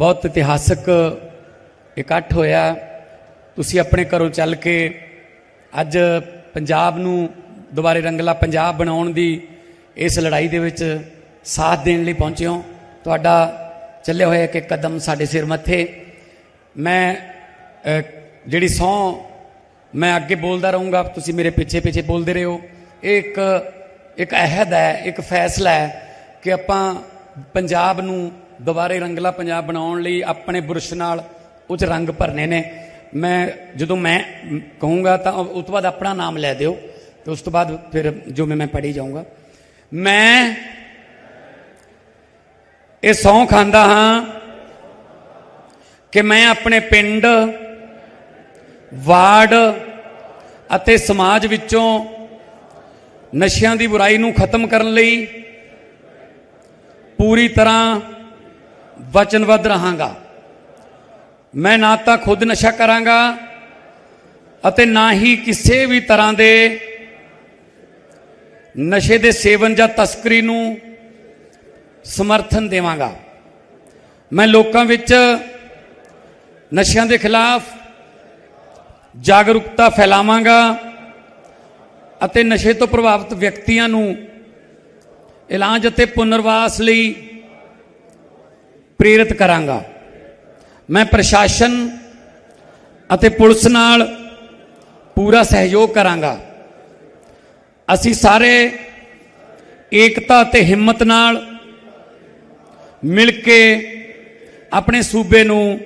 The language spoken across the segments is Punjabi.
ਬਹੁਤ ਇਤਿਹਾਸਕ ਇਕੱਠ ਹੋਇਆ। ਤੁਸੀਂ ਆਪਣੇ ਘਰੋਂ ਚੱਲ ਕੇ ਅੱਜ ਪੰਜਾਬ ਨੂੰ ਦੁਬਾਰੇ ਰੰਗਲਾ ਪੰਜਾਬ ਬਣਾਉਣ ਦੀ ਇਸ ਲੜਾਈ ਦੇ ਵਿੱਚ ਸਾਥ ਦੇਣ ਲਈ ਪਹੁੰਚੇ ਹੋ। ਤੁਹਾਡਾ ਚੱਲੇ ਹੋਏ ਇੱਕ ਕਦਮ ਸਾਡੇ ਸਿਰ ਮੱਥੇ। ਮੈਂ ਜਿਹੜੀ ਸੌ ਮੈਂ ਅੱਗੇ ਬੋਲਦਾ ਰਹੂੰਗਾ, ਤੁਸੀਂ ਮੇਰੇ ਪਿੱਛੇ ਪਿੱਛੇ ਬੋਲਦੇ ਰਹੋ। ਇਹ ਇੱਕ ਇੱਕ ਅਹਿਦ ਹੈ, ਇੱਕ ਫੈਸਲਾ ਹੈ ਕਿ ਆਪਾਂ ਪੰਜਾਬ ਨੂੰ ਦੁਬਾਰੇ ਰੰਗਲਾ ਪੰਜਾਬ ਬਣਾਉਣ ਲਈ ਆਪਣੇ ਬੁਰਸ਼ ਨਾਲ ਉਹ 'ਚ ਰੰਗ ਭਰਨੇ ਨੇ। ਮੈਂ ਜਦੋਂ ਮੈਂ ਕਹੂੰਗਾ ਤਾਂ ਉਸ ਤੋਂ ਬਾਅਦ ਆਪਣਾ ਨਾਮ ਲੈ ਦਿਓ ਤੇ ਉਸ ਤੋਂ ਬਾਅਦ ਫਿਰ ਜੋ ਮੈਂ ਮੈਂ ਪੜ੍ਹੀ ਜਾਊਂਗਾ। ਮੈਂ ਇਹ ਸਹੁੰ ਖਾਂਦਾ ਹਾਂ ਕਿ ਮੈਂ ਆਪਣੇ ਪਿੰਡ, ਵਾਰਡ ਅਤੇ ਸਮਾਜ ਵਿੱਚੋਂ ਨਸ਼ਿਆਂ ਦੀ ਬੁਰਾਈ ਨੂੰ ਖਤਮ ਕਰਨ ਲਈ ਪੂਰੀ ਤਰ੍ਹਾਂ ਵਚਨਬੱਧ ਰਹਾਂਗਾ ਮੈਂ ਨਾ ਤਾਂ ਖੁਦ ਨਸ਼ਾ ਕਰਾਂਗਾ ਅਤੇ ਨਾ ਹੀ ਕਿਸੇ ਵੀ ਤਰ੍ਹਾਂ ਦੇ ਨਸ਼ੇ ਦੇ ਸੇਵਨ ਜਾਂ ਤਸਕਰੀ ਨੂੰ ਸਮਰਥਨ ਦੇਵਾਂਗਾ ਮੈਂ ਲੋਕਾਂ ਵਿੱਚ ਨਸ਼ਿਆਂ ਦੇ ਖਿਲਾਫ ਜਾਗਰੂਕਤਾ ਫੈਲਾਵਾਂਗਾ ਅਤੇ ਨਸ਼ੇ ਤੋਂ ਪ੍ਰਭਾਵਿਤ ਵਿਅਕਤੀਆਂ ਨੂੰ ਇਲਾਜ ਅਤੇ ਪੁਨਰਵਾਸ ਲਈ ਪ੍ਰੇਰਿਤ ਕਰਾਂਗਾ। ਮੈਂ ਪ੍ਰਸ਼ਾਸਨ ਅਤੇ ਪੁਲਿਸ ਨਾਲ ਪੂਰਾ ਸਹਿਯੋਗ ਕਰਾਂਗਾ। ਅਸੀਂ ਸਾਰੇ ਏਕਤਾ ਅਤੇ ਹਿੰਮਤ ਨਾਲ ਮਿਲ ਕੇ ਆਪਣੇ ਸੂਬੇ ਨੂੰ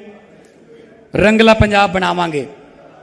ਰੰਗਲਾ ਪੰਜਾਬ ਬਣਾਵਾਂਗੇ।